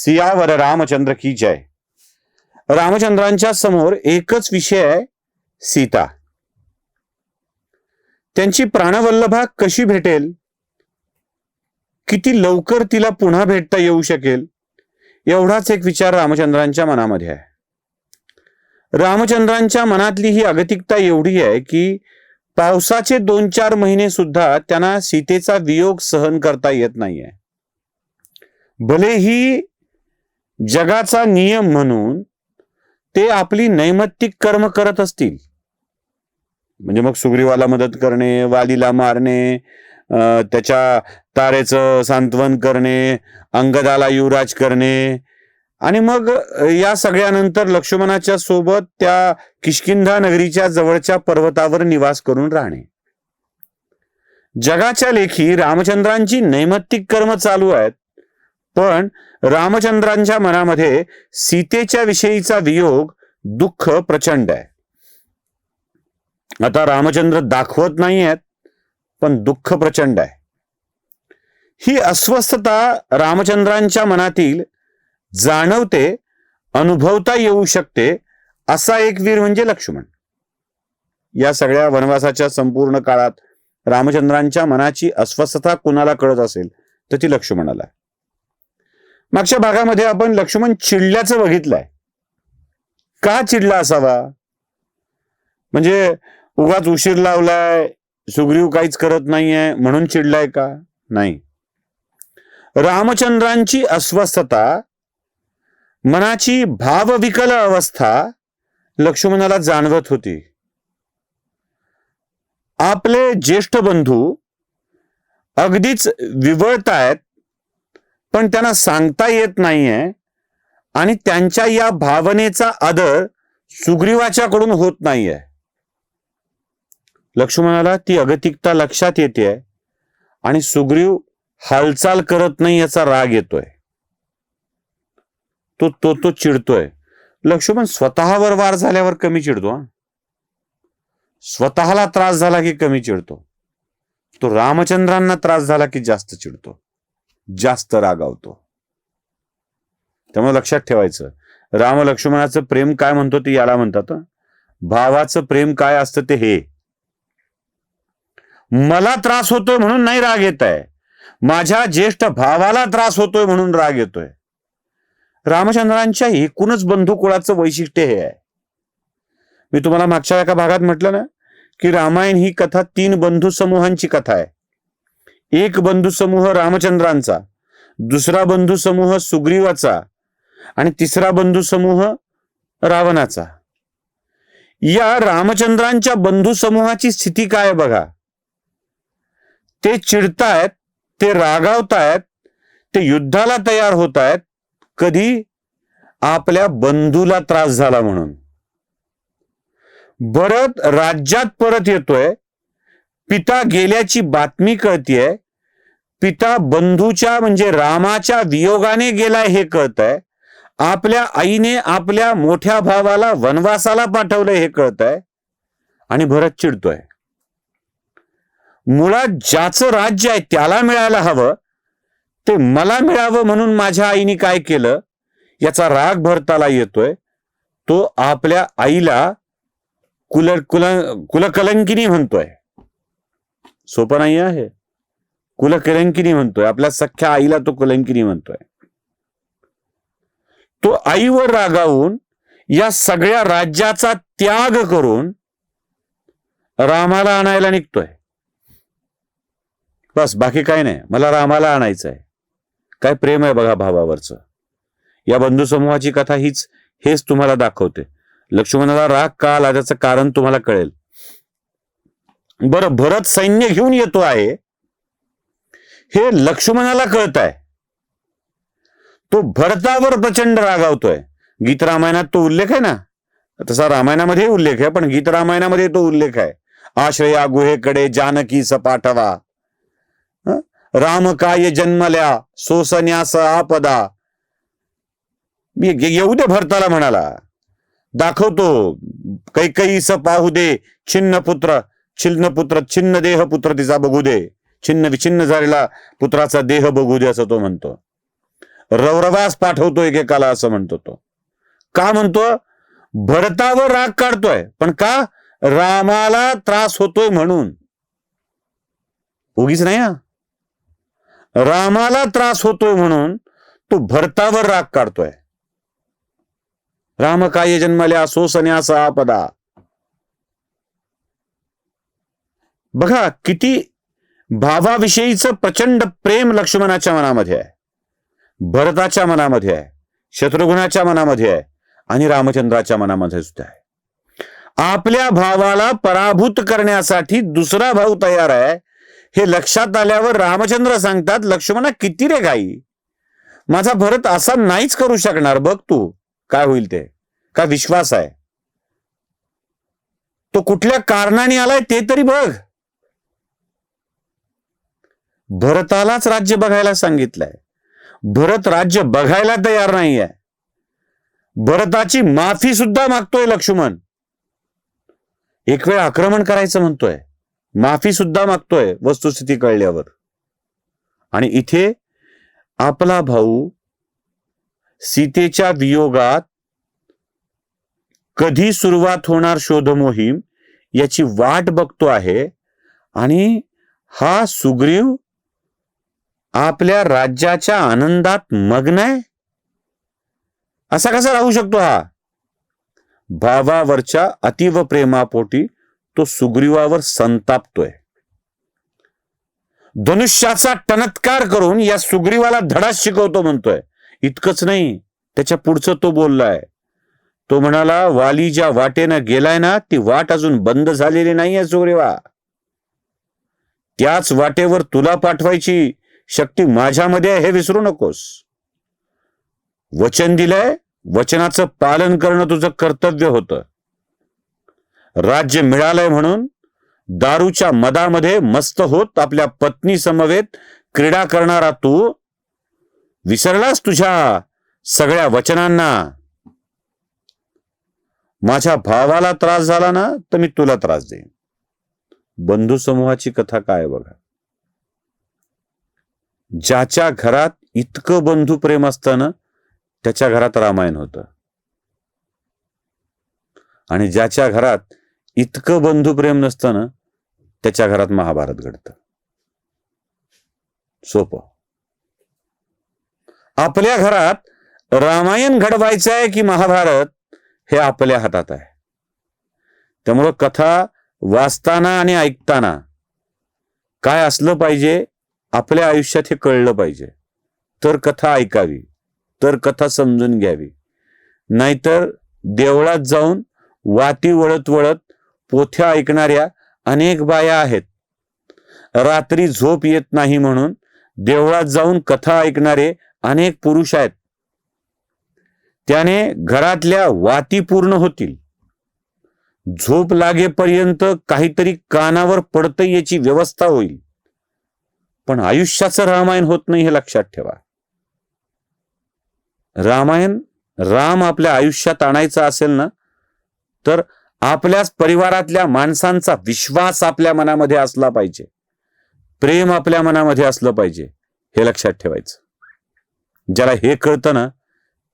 सियावर रामचंद्र की जय. रामचंद्रांच्या समोर एकच विषय आहे सीता. त्यांची प्राणवल्लभा कशी भेटेल? किती लवकर तिला पुन्हा भेटता येऊ शकेल? एवढाच एक विचार रामचंद्रांच्या मनामध्ये आहे. रामचंद्रांच्या मनातली ही अगतिकता एवढी आहे की पावसाचे दोन चार महिने सुद्धा त्यांना सीतेचा वियोग सहन करता येत नाहीये. भलेही जगाचा नियम म्हणून ते आपली नैमित्तिक कर्म करत असतील. म्हणजे मग सुग्रीवाला मदत करणे वालीला मारणे त्याच्या तारेचं सांत्वन करणे अंगदाला युवराज करणे आणि मग या सगळ्यानंतर लक्ष्मणाच्या सोबत त्या किष्किंधा नगरीच्या जवळच्या पर्वतावर निवास करून राहणे. जगाच्या लेखी रामचंद्रांची नैमित्तिक कर्म चालू आहेत. पण रामचंद्रांच्या मनामध्ये सीतेच्या विषयीचा वियोग दुःख प्रचंड आहे. आता रामचंद्र दाखवत नाही आहेत पण दुःख प्रचंड आहे. ही अस्वस्थता रामचंद्रांच्या मनातील जाणवते अनुभवता येऊ शकते असा एक वीर म्हणजे लक्ष्मण. या सगळ्या वनवासाच्या संपूर्ण काळात रामचंद्रांच्या मनाची अस्वस्थता कुणाला कळत असेल तर ती लक्ष्मणाला आहे. मागच्या भागामध्ये आपण लक्ष्मण चिडल्याचं बघितलंय. का चिडला असावा? म्हणजे उगाच उशीर लावलाय सुग्रीव काहीच करत नाहीये म्हणून चिडलाय का? नाही. रामचंद्रांची अस्वस्थता मनाची भावविकल अवस्था लक्ष्मणाला जाणवत होती. आपले ज्येष्ठ बंधू अगदीच विवळतायत पण त्यांना सांगता येत नाहीये. आणि त्यांच्या या भावनेचा आदर सुग्रीवाच्याकडून होत नाहीये. लक्ष्मणाला ती अगतिकता लक्षात येते आणि सुग्रीव हालचाल करत नाही याचा राग येतोय. तो तो तो चिडतोय. लक्ष्मण स्वतःवर वार झाल्यावर कमी चिडतो स्वतःला त्रास झाला की कमी चिडतो. तो रामचंद्रांना त्रास झाला की जास्त चिडतो. जास्त रागावतो. त्यामुळे लक्षात ठेवायचं. राम लक्ष्मणाचं प्रेम काय म्हणतो ते याला म्हणतात भावाचं प्रेम काय असतं ते हे. मला त्रास होतोय म्हणून नाही राग येत आहे माझ्या ज्येष्ठ भावाला त्रास होतोय म्हणून राग येतोय. रामचंद्रांच्या एकूणच बंधुकुळाचं वैशिष्ट्य हे आहे. मी तुम्हाला मागच्या एका भागात म्हटलं ना की रामायण ही कथा तीन बंधू समूहांची कथा आहे. एक बंधू समूह रामचंद्रांचा दुसरा बंधू समूह सुग्रीवाचा आणि तिसरा बंधू समूह रावणाचा. या रामचंद्रांच्या बंधू समूहाची स्थिती काय बघा? ते चिडतायत ते रागावतायत ते युद्धाला तयार होत आहेत कधी? आपल्या बंधूला त्रास झाला म्हणून. भरत राज्यात परत येतोय पिता गेल्याची बातमी कळतीये. पिता बंधूच्या म्हणजे रामाच्या वियोगाने गेलाय हे कळत आहे आपल्या आईने आपल्या मोठ्या भावाला वनवासाला पाठवलंय हे कळत आहे आणि भरत चिडतोय. मुळात ज्याचं राज्य आहे त्याला मिळायला हवं. ते मला मिळावं म्हणून माझ्या आईने काय केलं? याचा राग भरताला येतोय. तो आपल्या आईला कुल कुल कुलकलंकिनी म्हणतोय. सोपं नाही आहे. कुलकलंकिनी म्हणतोय. आपल्या सख्या आईला तो कुलंकिनी म्हणतोय. तो आईवर रागावून या सगळ्या राज्याचा त्याग करून रामाला आणायला निघतोय. बस बाकी काय नाही. मला रामाला आणायचं आहे काय प्रेम आहे बघा भावावरचं. या बंधू समूहाची कथा हीच हेच तुम्हाला दाखवते. लक्ष्मणाला राग का आला? त्याचं कारण तुम्हाला कळेल. बरं भरत सैन्य घेऊन येतो आहे. हे लक्ष्मणाला कळत आहे तो भरतावर प्रचंड रागावतोय गीत रामायणात तो उल्लेख आहे ना? तसा रामायणामध्ये उल्लेख आहे पण गीत रामायणामध्ये तो उल्लेख आहे. आश्रया गुहेकडे जानकी सपाठवा. राम काय जन्मल्या सोसन्यास आपदा. मी येऊ दे भरताला म्हणाला. दाखवतो. कैकईस पाहू दे छिन्न पुत्र छिन्न पुत्र छिन्न देह पुत्र तिचा बघू दे. छिन्न विछिन्न झालेला पुत्राचा देह बघू दे असं तो म्हणतो. रवरवास पाठवतो एकेकाला असं म्हणतो तो. का म्हणतो? भरतावर राग काढतोय. पण का? रामाला त्रास होतोय म्हणून. उगीच नाही हा. रामाला त्रास होतोय म्हणून तो भरतावर राग काढतोय. राम काय जन्मले असो आणि आपदा बघा किती भावाविषयीचं प्रचंड प्रेम लक्ष्मणाच्या मनामध्ये आहे. भरताच्या मनामध्ये आहे. शत्रुघ्नाच्या मनामध्ये आहे. आणि रामचंद्राच्या मनामध्ये सुद्धा आहे. आपल्या भावाला पराभूत करण्यासाठी दुसरा भाऊ तयार आहे. हे लक्षात आल्यावर रामचंद्र सांगतात लक्ष्मणा किती रे गाई माझा भरत असा नाहीच करू शकणार. बघ तू काय होईल ते. काय विश्वास आहे. तो कुठल्या कारणाने आलाय ते तरी बघ. भरतालाच राज्य बघायला सांगितलंय. भरत राज्य बघायला तयार नाहीये. भरताची माफी सुद्धा मागतोय लक्ष्मण. एक वेळ आक्रमण करायचं म्हणतोय. माफी सुद्धा मागतोय वस्तुस्थिती कळल्यावर. आणि इथे आपला भाऊ सीतेच्या वियोगात कधी सुरुवात होणार शोध मोहीम याची वाट बघतो आहे. आणि हा सुग्रीव आपल्या राज्याच्या आनंदात मग्न आहे? असा कसा राहू शकतो हा? भावावरच्या अतीव प्रेमापोटी तो सुग्रीवावर संतापतोय. धनुष्याचा टनत्कार करून या सुग्रीवाला धडा शिकवतो म्हणतोय. इतकंच नाही त्याच्या पुढचं तो बोललाय. तो म्हणाला वाली ज्या वाटेनं गेलाय ना ती वाट अजून बंद झालेली नाहीये सुग्रीवा. त्याच वाटेवर तुला पाठवायची शक्ती माझ्यामध्ये आहे हे विसरू नकोस. वचन दिलंय वचनाचं पालन करणं तुझं कर्तव्य होतं. राज्य मिळालंय म्हणून दारूच्या मदामध्ये मस्त होत आपल्या पत्नी समवेत क्रीडा करणारा तू विसरलास तुझ्या सगळ्या वचनांना? माझ्या भावाला त्रास झाला ना तर मी तुला त्रास देईन. बंधू समूहाची कथा काय बघा? ज्याच्या घरात इतकं बंधू प्रेम असतं ना त्याच्या घरात रामायण होतं. आणि ज्याच्या घरात इतकं बंधू प्रेम नसतं ना त्याच्या घरात महाभारत घडतं. सोपं. आपल्या घरात रामायण घडवायचं आहे की महाभारत हे आपल्या हातात आहे. त्यामुळं कथा वाचताना आणि ऐकताना काय असलं पाहिजे आपल्या आयुष्यात हे कळलं पाहिजे. तर कथा ऐकावी तर कथा समजून घ्यावी. नाहीतर देवळात जाऊन वाती वळत वळत पोथ्या ऐकणाऱ्या अनेक बाया आहेत. रात्री झोप येत नाही म्हणून देवळात जाऊन कथा ऐकणारे अनेक पुरुष आहेत. त्याने घरातल्या वाती पूर्ण होतील. झोप लागेपर्यंत काहीतरी कानावर पडतं याची व्यवस्था होईल. पण आयुष्याचं रामायण होत नाही हे लक्षात ठेवा. रामायण राम आपल्या आयुष्यात आणायचा असेल ना तर आपल्याच परिवारातल्या माणसांचा विश्वास आपल्या मनामध्ये असला पाहिजे. प्रेम आपल्या मनामध्ये असलं पाहिजे हे लक्षात ठेवायचं. ज्याला हे कळतं ना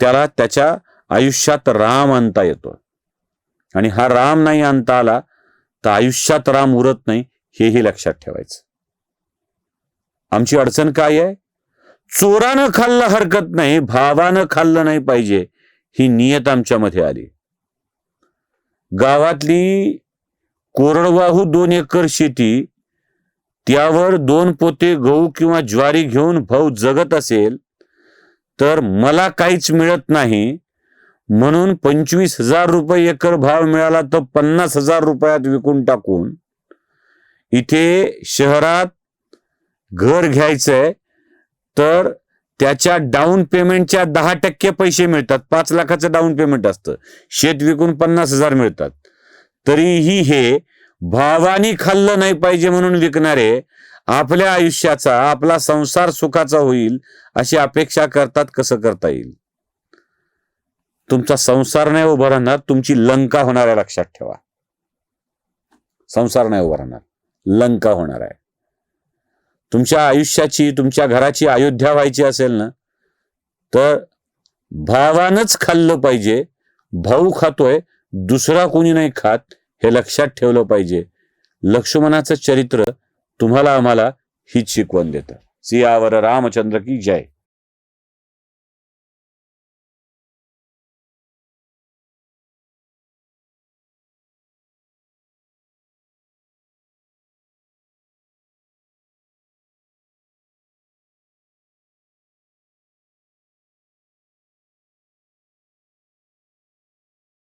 त्याला त्याच्या आयुष्यात राम आणता येतो. आणि हा राम नाही आणता आला तर आयुष्यात राम उरत नाही हेही लक्षात ठेवायचं. आमची अडचण काय आहे? चोरानं खाल्लं हरकत नाही भावानं खाल्लं नाही पाहिजे ही नियत आमच्यामध्ये आली. गावातली कोरडवाहू दोन एकर शेती त्यावर दोन पोते गहू किंवा ज्वारी घेऊन भाऊ जगत असेल तर मला काहीच मिळत नाही. म्हणून पंचवीस हजार रुपये एकर भाव मिळाला तर पन्नास हजार रुपयात विकून टाकून इथे शहरात घर घ्यायचंय तर त्याच्या डाऊन पेमेंटच्या दहा टक्के पैसे मिळतात. पाच लाखाचं डाऊन पेमेंट असतं. शेत विकून पन्नास हजार मिळतात. तरीही हे भावानी खाल्लं नाही पाहिजे म्हणून विकणारे आपल्या आयुष्याचा आपला संसार सुखाचा होईल अशी अपेक्षा करतात कसं करता येईल? तुमचा संसार नाही उभा राहणार तुमची लंका होणार आहे लक्षात ठेवा. संसार नाही उभा राहणार लंका होणार आहे. तुमच्या आयुष्याची तुमच्या घराची अयोध्या व्हायची असेल ना तर भावानंच खाल्लं पाहिजे. भाऊ खातोय दुसरा कोणी नाही खात हे लक्षात ठेवलं पाहिजे. लक्ष्मणाचं चरित्र तुम्हाला आम्हाला हीच शिकवण देतं. सियावर रामचंद्र की जय.